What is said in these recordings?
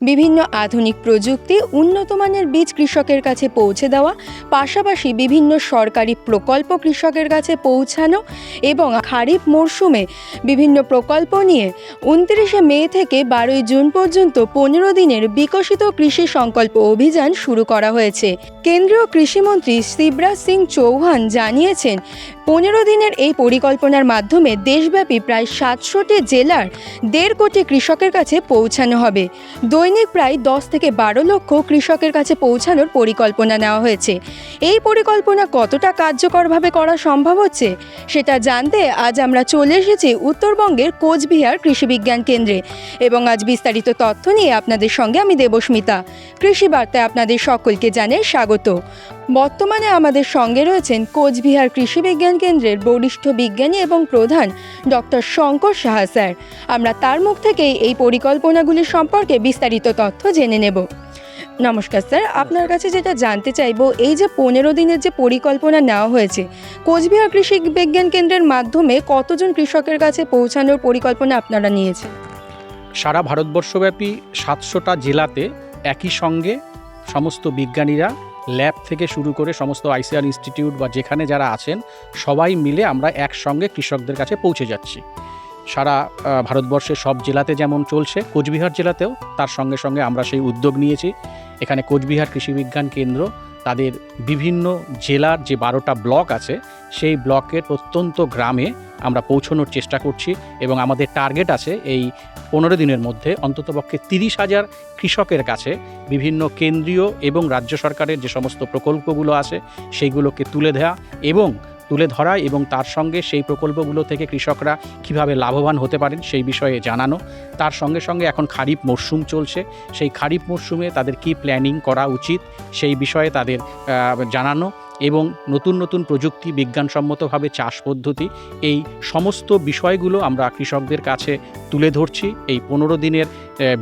বিভিন্ন আধুনিক প্রযুক্তি, উন্নতমানের বীজ কৃষকের কাছে পৌঁছে দেওয়া, পাশাপাশি বিভিন্ন সরকারি প্রকল্প কৃষকের কাছে পৌঁছানো এবং খারিফ মরশুমে বিভিন্ন প্রকল্প নিয়ে উনত্রিশে মে থেকে বারোই জুন পর্যন্ত পনেরো দিনের বিকশিত কৃষি সংকল্প অভিযান শুরু করা হয়েছে। কেন্দ্রীয় কৃষিমন্ত্রী শিবরাজ সিং চৌহান জানিয়েছেন পনেরো দিনের এই পরিকল্পনার মাধ্যমে দেশব্যাপী প্রায় সাতশোটি জেলার দেড় কোটি কৃষকের কাছে পৌঁছানো হবে। দৈনিক প্রায় দশ থেকে বারো লক্ষ কৃষকের কাছে পৌঁছানোর পরিকল্পনা নেওয়া হয়েছে। এই পরিকল্পনা কতটা কার্যকরভাবে করা সম্ভব হচ্ছে, সেটা জানতে আজ আমরা চলে এসেছি উত্তরবঙ্গের কোচবিহার কৃষি বিজ্ঞান কেন্দ্রে। এবং আজ বিস্তারিত তথ্য নিয়ে আপনাদের সঙ্গে আমি দেবস্মিতা। কৃষি বার্তায় আপনাদের সকলকে জানাই স্বাগত। বর্তমানে আমাদের সঙ্গে রয়েছেন কোচবিহার কৃষি বিজ্ঞান কেন্দ্রের বরিষ্ঠ বিজ্ঞানী এবং প্রধান ডক্টর শঙ্কর সাহা স্যার। আমরা তার মুখ থেকেই এই পরিকল্পনাগুলি সম্পর্কে বিস্তারিত তথ্য জেনে নেব। নমস্কার স্যার, আপনার কাছে যেটা জানতে চাইব, এই যে পনেরো দিনের যে পরিকল্পনা নেওয়া হয়েছে, কোচবিহার কৃষি বিজ্ঞান কেন্দ্রের মাধ্যমে কতজন কৃষকের কাছে পৌঁছানোর পরিকল্পনা আপনারা নিয়েছেন? সারা ভারতবর্ষব্যাপী সাতশোটা জেলাতে একই সঙ্গে সমস্ত বিজ্ঞানীরা ল্যাব থেকে শুরু করে সমস্ত আইসিআর ইনস্টিটিউট বা যেখানে যারা আছেন, সবাই মিলে আমরা একসঙ্গে কৃষকদের কাছে পৌঁছে যাচ্ছি। সারা ভারতবর্ষের সব জেলাতে যেমন চলছে, কোচবিহার জেলাতেও তার সঙ্গে সঙ্গে আমরা সেই উদ্যোগ নিয়েছি। এখানে কোচবিহার কৃষি বিজ্ঞান কেন্দ্র, তাদের বিভিন্ন জেলার যে বারোটা ব্লক আছে, সেই ব্লকের প্রত্যন্ত গ্রামে আমরা পৌঁছানোর চেষ্টা করছি এবং আমাদের টার্গেট আছে এই পনেরো দিনের মধ্যে অন্ততপক্ষে তিরিশ হাজার কৃষকের কাছে বিভিন্ন কেন্দ্রীয় এবং রাজ্য সরকারের যে সমস্ত প্রকল্পগুলো আছে, সেইগুলোকে তুলে দেওয়া এবং তুলে ধরা এবং তার সঙ্গে সেই প্রকল্পগুলো থেকে কৃষকরা কীভাবে লাভবান হতে পারেন সেই বিষয়ে জানানো। তার সঙ্গে সঙ্গে এখন খারিফ মরশুম চলছে। সেই খারিফ মরশুমে তাদের কি প্ল্যানিং করা উচিত সেই বিষয়ে তাদের জানানো। এবং নতুন নতুন প্রযুক্তি বিজ্ঞানসম্মতভাবে চাষ পদ্ধতি, এই সমস্ত বিষয়গুলো আমরা কৃষকদের কাছে তুলে ধরছি। এই পনেরো দিনের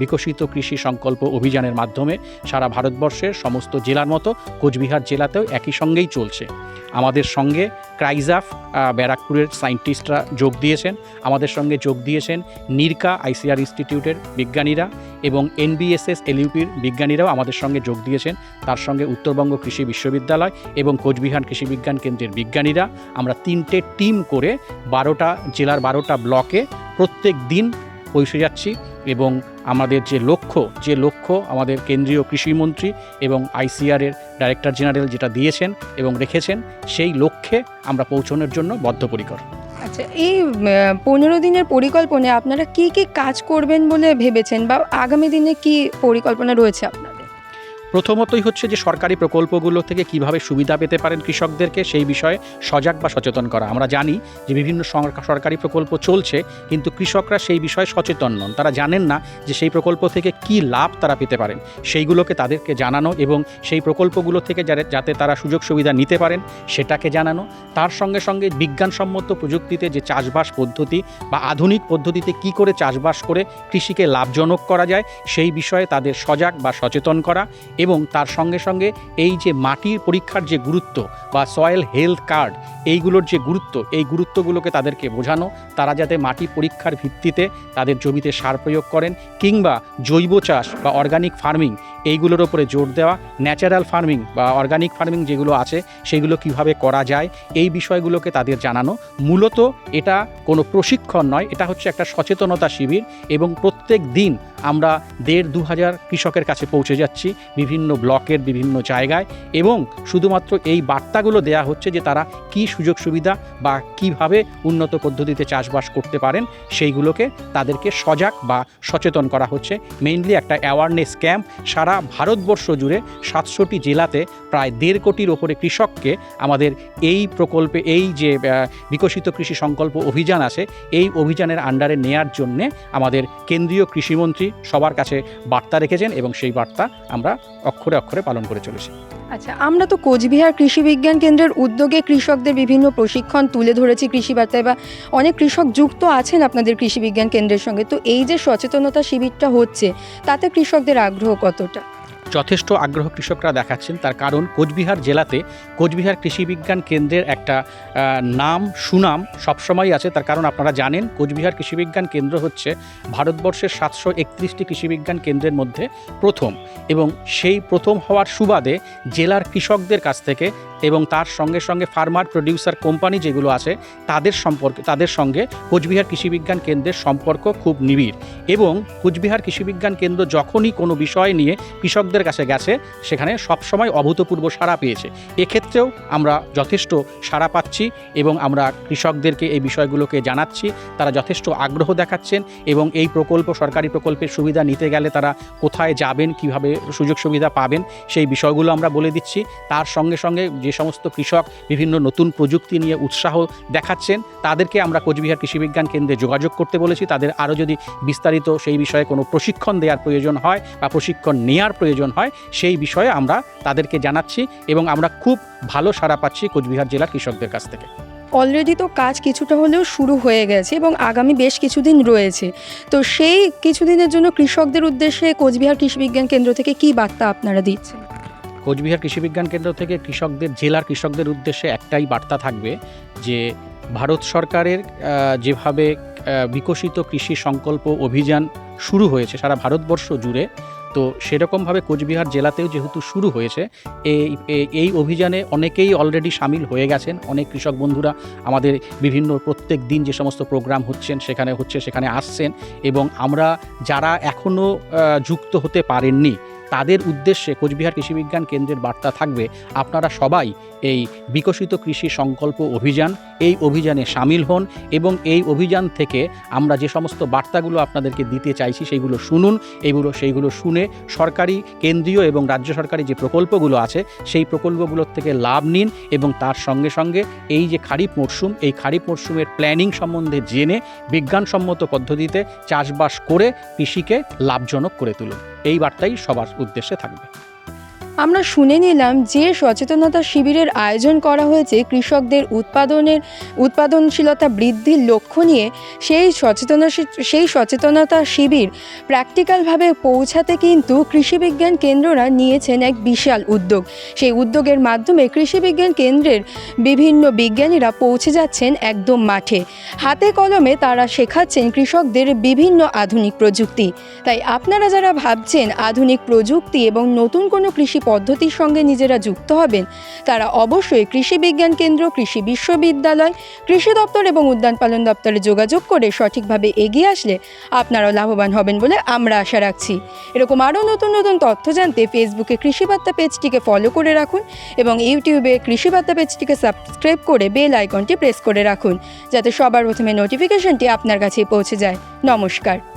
বিকশিত কৃষি সংকল্প অভিযানের মাধ্যমে সারা ভারতবর্ষের সমস্ত জেলার মতো কোচবিহার জেলাতেও একই সঙ্গেই চলছে। আমাদের সঙ্গে ক্রাইজাফ ব্যারাকপুরের সায়েন্টিস্টরা যোগ দিয়েছেন। আমাদের সঙ্গে যোগ দিয়েছেন নিরকা আইসিআর ইনস্টিটিউটের বিজ্ঞানীরা এবং এনবিএসএস এলইউপির বিজ্ঞানীরাও আমাদের সঙ্গে যোগ দিয়েছেন। তার সঙ্গে উত্তরবঙ্গ কৃষি বিশ্ববিদ্যালয় এবং কোচবিহার কৃষি বিজ্ঞান কেন্দ্রের বিজ্ঞানীরা আমরা তিনটে টিম করে বারোটা জেলার বারোটা ব্লকে প্রত্যেক দিন পৌঁছে যাচ্ছি এবং আমাদের যে লক্ষ্য যে লক্ষ্য আমাদের কেন্দ্রীয় কৃষিমন্ত্রী এবং আইসিআরের ডাইরেক্টর জেনারেল যেটা দিয়েছেন এবং রেখেছেন, সেই লক্ষ্যে আমরা পৌঁছানোর জন্য বদ্ধপরিকর। আচ্ছা এই পনেরো দিনের পরিকল্পনায় আপনারা কি কি কাজ করবেন বলে ভেবেছেন বা আগামী দিনে কি পরিকল্পনা রয়েছে আপনাদের প্রথমতই হচ্ছে যে সরকারি প্রকল্পগুলো থেকে কীভাবে সুবিধা পেতে পারেন কৃষকদেরকে সেই বিষয়ে সজাগ বা সচেতন করা। আমরা জানি যে বিভিন্ন সরকারি প্রকল্প চলছে, কিন্তু কৃষকরা সেই বিষয়ে সচেতন নন। তারা জানেন না যে সেই প্রকল্প থেকে কি লাভ তারা পেতে পারেন। সেইগুলোকে তাদেরকে জানানো এবং সেই প্রকল্পগুলো থেকে যাতে তারা সুযোগ সুবিধা নিতে পারেন, সেটাকে জানানো। তার সঙ্গে সঙ্গে বিজ্ঞানসম্মত প্রযুক্তিতে যে চাষবাস পদ্ধতি বা আধুনিক পদ্ধতিতে কি করে চাষবাস করে কৃষিকে লাভজনক করা যায়, সেই বিষয়ে তাদের সজাগ বা সচেতন করা এবং তার সঙ্গে সঙ্গে এই যে মাটির পরীক্ষার যে গুরুত্ব বা সয়েল হেলথ কার্ড এইগুলোর যে গুরুত্ব, এই গুরুত্বগুলোকে তাদেরকে বোঝানো, তারা যাতে মাটি পরীক্ষার ভিত্তিতে তাদের জমিতে সার প্রয়োগ করেন কিংবা জৈব চাষ বা অর্গানিক ফার্মিং এইগুলোর ওপরে জোর দেওয়া ন্যাচারাল ফার্মিং বা অর্গানিক ফার্মিং যেগুলো আছে সেগুলো কীভাবে করা যায়, এই বিষয়গুলোকে তাদের জানানো। মূলত এটা কোনো প্রশিক্ষণ নয়, এটা হচ্ছে একটা সচেতনতা শিবির এবং প্রত্যেক দিন আমরা দেড় দু হাজার কৃষকের কাছে পৌঁছে যাচ্ছি বিভিন্ন ব্লকের বিভিন্ন জায়গায় এবং শুধুমাত্র এই বার্তাগুলো দেয়া হচ্ছে যে তারা কি সুযোগ সুবিধা বা কীভাবে উন্নত পদ্ধতিতে চাষবাস করতে পারেন, সেইগুলোকে তাদেরকে সজাগ বা সচেতন করা হচ্ছে। মেইনলি একটা অ্যাওয়ারনেস ক্যাম্প সারা ভারতবর্ষ জুড়ে সাতশোটি জেলাতে প্রায় দেড় কোটির ওপরে কৃষককে আমাদের এই প্রকল্পে, এই যে বিকশিত কৃষি সংকল্প অভিযান আছে, এই অভিযানের আন্ডারে নেয়ার জন্যে আমাদের কেন্দ্রীয় কৃষিমন্ত্রী সবার কাছে বার্তা রেখেছেন এবং সেই বার্তা আমরা অক্ষরে অক্ষরে পালন করে চলেছি। আচ্ছা আমরা তো কোচবিহার কৃষি বিজ্ঞান কেন্দ্রের উদ্যোগে কৃষকদের বিভিন্ন প্রশিক্ষণ তুলে ধরেছি কৃষি বার্তায় বা অনেক কৃষক যুক্ত আছেন আপনাদের কৃষি বিজ্ঞান কেন্দ্রের সঙ্গে। তো এই যে সচেতনতা শিবিরটা হচ্ছে, তাতে কৃষকদের আগ্রহ কতটা? যথেষ্ট আগ্রহ কৃষকরা দেখাচ্ছেন। তার কারণ, কোচবিহার জেলাতে কোচবিহার কৃষি বিজ্ঞান কেন্দ্রের একটা নাম, সুনাম সবসময় আছে। তার কারণ আপনারা জানেন, কোচবিহার কৃষি বিজ্ঞান কেন্দ্র হচ্ছে ভারতবর্ষের সাতশো একত্রিশটি কৃষি বিজ্ঞান কেন্দ্রের মধ্যে প্রথম এবং সেই প্রথম হওয়ার সুবাদে জেলার কৃষকদের কাছ থেকে এবং তার সঙ্গে সঙ্গে ফার্মার, প্রডিউসার কোম্পানি যেগুলো আছে, তাদের সম্পর্কে, তাদের সঙ্গে কোচবিহার কৃষিবিজ্ঞান কেন্দ্রের সম্পর্ক খুব নিবিড় এবং কোচবিহার কৃষিবিজ্ঞান কেন্দ্র যখনই কোনো বিষয় নিয়ে কৃষকদের কাছে গেছে, সেখানে সবসময় অভূতপূর্ব সাড়া পেয়েছে। এক্ষেত্রেও আমরা যথেষ্ট সাড়া পাচ্ছি এবং আমরা কৃষকদেরকে এই বিষয়গুলোকে জানাচ্ছি, তারা যথেষ্ট আগ্রহ দেখাচ্ছেন এবং এই প্রকল্প, সরকারি প্রকল্পের সুবিধা নিতে গেলে তারা কোথায় যাবেন, কীভাবে সুযোগ সুবিধা পাবেন, সেই বিষয়গুলো আমরা বলে দিচ্ছি। তার সঙ্গে সঙ্গে যে সমস্ত কৃষক বিভিন্ন নতুন প্রযুক্তি নিয়ে উৎসাহ দেখাচ্ছেন, তাদেরকে আমরা কোচবিহার কৃষি বিজ্ঞান কেন্দ্রে যোগাযোগ করতে বলেছি। তাদের আরও যদি বিস্তারিত সেই বিষয়ে কোনো প্রশিক্ষণ দেওয়ার প্রয়োজন হয় বা প্রশিক্ষণ নেওয়ার প্রয়োজন হয় সেই বিষয়ে আমরা তাদেরকে জানাচ্ছি এবং আমরা খুব ভালো সাড়া পাচ্ছি কোচবিহার জেলার কৃষকদের কাছ থেকে। অলরেডি তো কাজ কিছুটা হলেও শুরু হয়ে গেছে এবং আগামী বেশ কিছুদিন রয়েছে। তো সেই কিছুদিনের জন্য কৃষকদের উদ্দেশ্যে কোচবিহার কৃষি বিজ্ঞান কেন্দ্র থেকে কি বার্তা আপনারা দিচ্ছেন? কোচবিহার কৃষি বিজ্ঞান কেন্দ্র থেকে কৃষকদের জেলার কৃষকদের উদ্দেশ্যে একটাই বার্তা থাকবে যে ভারত সরকারের যেভাবে বিকশিত কৃষি সংকল্প অভিযান শুরু হয়েছে সারা ভারতবর্ষ জুড়ে তো সেরকমভাবে কোচবিহার জেলাতেও যেহেতু শুরু হয়েছে এই এই- অভিযানে অনেকেই অলরেডি সামিল হয়ে গেছেন। অনেক কৃষক বন্ধুরা আমাদের বিভিন্ন প্রত্যেক দিন যে সমস্ত প্রোগ্রাম হচ্ছেন, সেখানে হচ্ছে, সেখানে আসছেন এবং আমরা যারা এখনও যুক্ত হতে পারেননি তাদের উদ্দেশ্যে কোচবিহার কৃষি বিজ্ঞান কেন্দ্রের বার্তা থাকবে, আপনারা সবাই এই বিকশিত কৃষি সংকল্প অভিযান, এই অভিযানে সামিল হন এবং এই অভিযান থেকে আমরা যে সমস্ত বার্তাগুলো আপনাদেরকে দিতে চাইছি সেইগুলো শুনুন এইগুলো সেইগুলো শুনে সরকারি, কেন্দ্রীয় এবং রাজ্য সরকারি যে প্রকল্পগুলো আছে সেই প্রকল্পগুলোর থেকে লাভ নিন এবং তার সঙ্গে সঙ্গে এই যে খারিফ মরশুম, এই খারিফ মরশুমের প্ল্যানিং সম্বন্ধে জেনে বিজ্ঞানসম্মত পদ্ধতিতে চাষবাস করে কৃষিকে লাভজনক করে তুলুন। এই বার্তাই সবার উদ্দেশ্যে থাকবে। আমরা শুনে নিলাম যে সচেতনতা শিবিরের আয়োজন করা হয়েছে কৃষকদের উৎপাদনের উৎপাদনশীলতা বৃদ্ধির লক্ষ্য নিয়ে। সেই সচেতনা সেই সচেতনতা শিবির প্র্যাকটিক্যালভাবে পৌঁছাতে কিন্তু কৃষিবিজ্ঞান কেন্দ্ররা নিয়েছেন এক বিশাল উদ্যোগ। সেই উদ্যোগের মাধ্যমে কৃষিবিজ্ঞান কেন্দ্রের বিভিন্ন বিজ্ঞানীরা পৌঁছে যাচ্ছেন একদম মাঠে। হাতে কলমে তারা শেখাচ্ছেন কৃষকদের বিভিন্ন আধুনিক প্রযুক্তি। তাই আপনারা যারা ভাবছেন আধুনিক প্রযুক্তি এবং নতুন কোনো কৃষি পদ্ধতির সঙ্গে নিজেরা যুক্ত হবেন, তারা অবশ্যই কৃষি বিজ্ঞান কেন্দ্র, কৃষি বিশ্ববিদ্যালয়, কৃষি দপ্তর এবং উদ্যান পালন দপ্তরে যোগাযোগ করে সঠিকভাবে এগিয়ে আসলে আপনারাও লাভবান হবেন বলে আমরা আশা রাখছি। এরকম আরও নতুন নতুন তথ্য জানতে ফেসবুকে কৃষিবার্তা পেজটিকে ফলো করে রাখুন এবং ইউটিউবে কৃষিবার্তা পেজটিকে সাবস্ক্রাইব করে বেল আইকনটি প্রেস করে রাখুন, যাতে সবার প্রথমে নোটিফিকেশনটি আপনার কাছে পৌঁছে যায়। নমস্কার।